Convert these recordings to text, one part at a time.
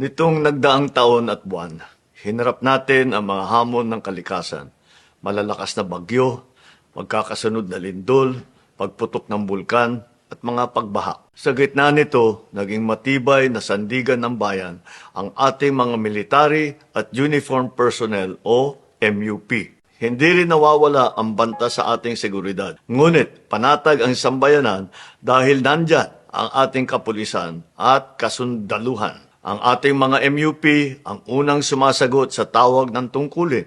Nitong nagdaang taon at buwan, hinarap natin ang mga hamon ng kalikasan. Malalakas na bagyo, magkakasunod na lindol, pagputok ng bulkan, at mga pagbaha. Sa gitna nito, naging matibay na sandigan ng bayan ang ating mga military at uniform personnel o MUP. Hindi rin nawawala ang banta sa ating seguridad. Ngunit panatag ang sambayanan dahil nandyan ang ating kapulisan at kasundaluhan. Ang ating mga MUP ang unang sumasagot sa tawag ng tungkulin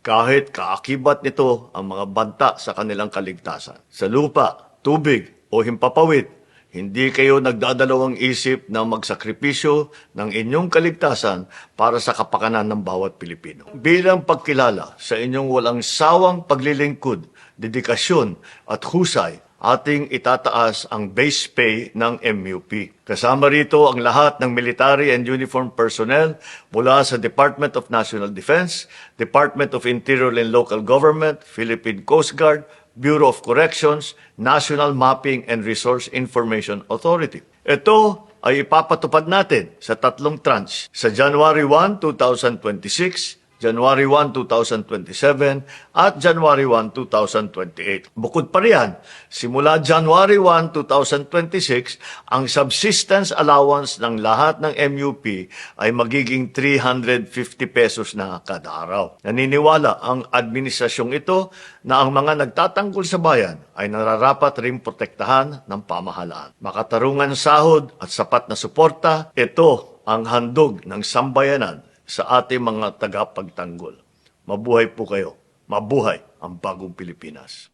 kahit kaakibat nito ang mga banta sa kanilang kaligtasan. Sa lupa, tubig o himpapawid, hindi kayo nagdadalawang isip na magsakripisyo ng inyong kaligtasan para sa kapakanan ng bawat Pilipino. Bilang pagkilala sa inyong walang sawang paglilingkod, dedikasyon at husay, ating itataas ang base pay ng MUP. Kasama rito ang lahat ng military and uniform personnel mula sa Department of National Defense, Department of Interior and Local Government, Philippine Coast Guard, Bureau of Corrections, National Mapping and Resource Information Authority. Ito ay ipapatupad natin sa tatlong tranche sa January 1, 2026, January 1, 2027 at January 1, 2028. Bukod pa riyan, simula January 1, 2026, ang subsistence allowance ng lahat ng MUP ay magiging 350 pesos na kada araw. Naniniwala ang administrasyong ito na ang mga nagtatanggol sa bayan ay nararapat ring protektahan ng pamahalaan. Makatarungan sahod at sapat na suporta, ito ang handog ng sambayanan sa ating mga tagapagtanggol. Mabuhay po kayo. Mabuhay ang bagong Pilipinas.